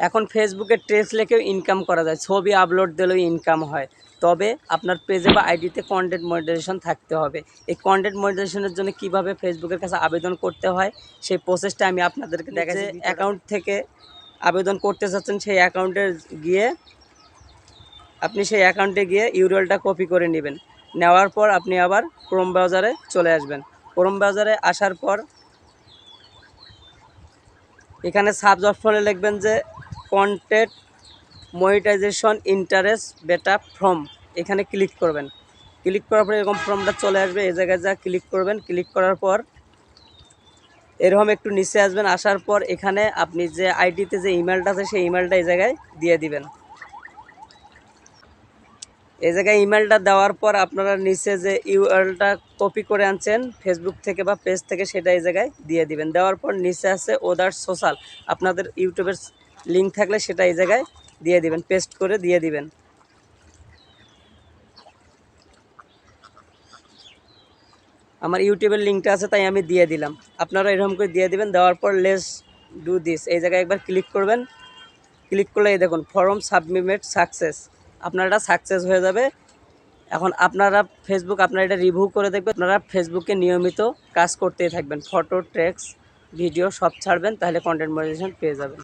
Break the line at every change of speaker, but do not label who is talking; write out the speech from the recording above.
এখন ফেসবুকে trace লেখেও income করা যায় ছবি আপলোড দিলেও ইনকাম হয়। তবে আপনার পেজে বা আইডিতে কন্টেন্ট মনিটাইজেশন থাকতে হবে। এই কন্টেন্ট মনিটাইজেশনের জন্য কীভাবে ফেসবুকের কাছে আবেদন করতে হয় সেই প্রসেসটা আমি আপনাদেরকে দেখাচ্ছি। অ্যাকাউন্ট থেকে আবেদন করতে চাচ্ছেন সেই অ্যাকাউন্টে গিয়ে আপনি সেই অ্যাকাউন্টে গিয়ে ইউরএলটা কপি করে নেবেন। নেওয়ার পর আপনি আবার ক্রোম ব্রাউজারে চলে আসবেন। ক্রোম ব্রাউজারে আসার পর এখানে সাবজ অপশনে লিখবেন যে content monetization interest beta form এখানে ক্লিক করবেন। ক্লিক করার পরে এরকম ফর্মটা চলে আসবে, এই জায়গায় যা ক্লিক করবেন ক্লিক করার পর এরকম একটু নিচে আসবেন, আসার পর এখানে আপনি যে আইডিতে যে ইমেলটা আছে, সেই ইমেলটা এই জায়গায় দিয়ে দিবেন। এই জায়গায় ইমেলটা দেওয়ার পর আপনারা নিচে যে ইউআরএলটা কপি করে আনছেন ফেসবুক থেকে বা পেজ থেকে, সেটা এই জায়গায় দিয়ে দিবেন। দেওয়ার পর নিচে আছে ওদার সোশ্যাল আপনাদের ইউটিউবের লিঙ্ক থাকলে সেটা এই জায়গায় দিয়ে দিবেন, পেস্ট করে দিয়ে দিবেন। আমার ইউটিউবের লিঙ্কটা আছে, তাই আমি দিয়ে দিলাম। আপনারা এরকম করে দিয়ে দিবেন, দেওয়ার পর লেস ডু দিস। এই জায়গায় একবার ক্লিক করবেন। ক্লিক করলে এই দেখুন, ফর্ম সাবমিট সাকসেস। আপনার এটা সাকসেস হয়ে যাবে। এখন আপনারা ফেসবুক, আপনারা এটা রিভিউ করে দেখবেন। আপনারা ফেসবুকে নিয়মিত কাজ করতেই থাকবেন। ফটো টেক্স ভিডিও সব ছাড়বেন, তাহলে কন্টেন্ট মনিটাইজেশন পেয়ে যাবেন।